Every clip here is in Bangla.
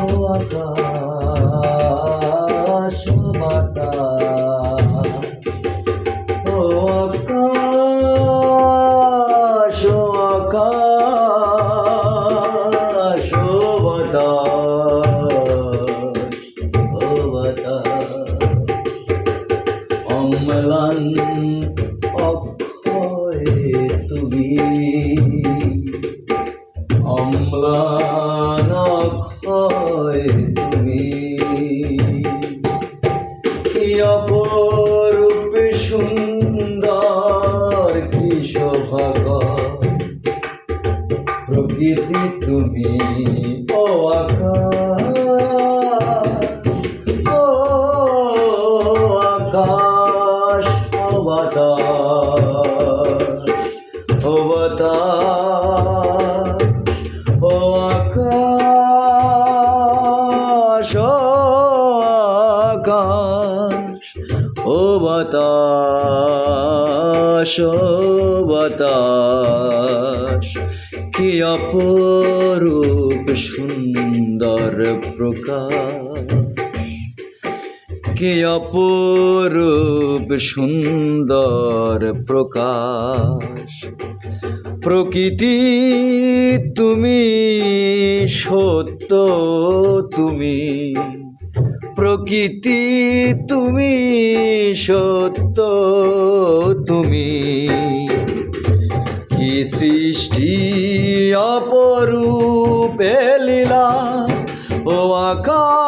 Oh, God. অম্লান অক্ষয় তুমি। আকাশ ও বাতাস ও বাতাস ও আকাশ ও আকাশ ও বাতাস ও বাতাস কি অপরূপ সুন্দর প্রকাশ। কি অপরূপ সুন্দর প্রকাশ। প্রকৃতি তুমি, সত্য তুমি। প্রকৃতি তুমি, সত্য তুমি। কি সৃষ্টি অপরূপে লীলা ও আকাশ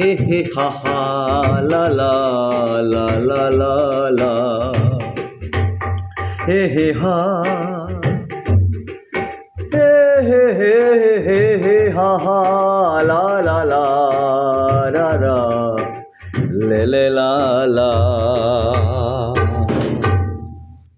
হে হে হা হা, লা লা লা লা হে হে হা, হে হে হে হে হে হা হা, লা লা লা, রা রা। লে লে, লা লা।